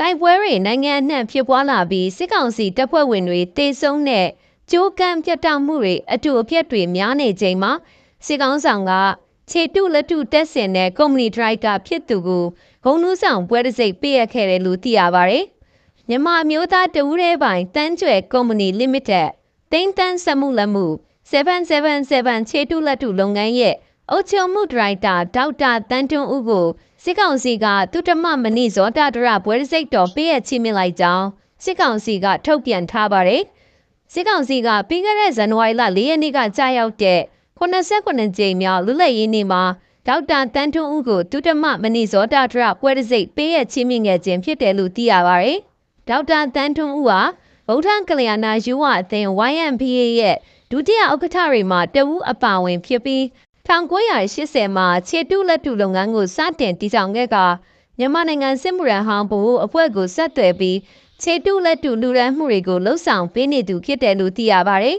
တိုက်ပွဲတွေနိုင်ငံအနှံ့ဖြစ်ပွားလာပြီးစစ်ကောင်စီတပ်ဖွဲ့ဝင်တွေတေဆုံးတဲ့ကြိုးကမ်းပြတ်တောက်မှုတွေအတူအပြက်တွေများနေချိန်မှာစစ်ကောင်ဆောင်ကခြေတုလက်တုတက်ဆင်တဲ့ကုမ္ပဏီဒရိုက်တာဖြစ်သူကိုဂုံနူးဆောင်ပွဲတစ်စိတ်ပေးရခဲ့တယ်လို့သိရပါတယ်။မြန်မာမျိုးသားတဦးရဲပိုင်တန်းကျွဲကုမ္ပဏီ limited တိန်းတန်းစက်မှုလက်မှု777ခြေတုလက်တုလုပ်ငန်းရဲ့ အုပ်ချုပ်မှုဒရိုက်တာဒေါက်တာတန်းတွန်းဦးကိုစစ်ကောင်စီကသူတမမဏိဇောတာဒရပွဲစိတ်တော်ပေးရချိမြင့်လိုက်ကြောင်းစစ်ကောင်စီကထုတ်ပြန်ထားပါတယ်။စစ်ကောင်စီကပြီးခဲ့တဲ့ဇန်နဝါရီလ၄ရက်နေ့ကကြာရောက်တဲ့89ကြိမ်မြောက်လူလက်ရင်းနေ့မှာဒေါက်တာတန်းထွန်းဦးကိုသူတမမဏိဇောတာဒရပွဲစိတ်ပေးရချိမြင့်ခဲ့ခြင်းဖြစ်တယ်လို့သိရပါတယ်။ဒေါက်တာတန်းထွန်းဦးဟာဗုဒ္ဓကလျာဏယူဝအသင်း YMPA ရဲ့ဒုတိယဥက္ကဋ္ဌတွေမှာတဦးအပါဝင်ဖြစ်ပြီး 1980မှာခြေတုလက်တုလုပ်ငန်းကိုစတင်တည်ထောင်ခဲ့ကမြန်မာနိုင်ငံစစ်မှုရန်ဟောင်းဘို့အဖွဲ့ကိုဆက်သွယ်ပြီးခြေတုလက်တုလူရန်မှုတွေကိုလှုပ်ဆောင်ပေးနေသူဖြစ်တယ်လို့သိရပါတယ်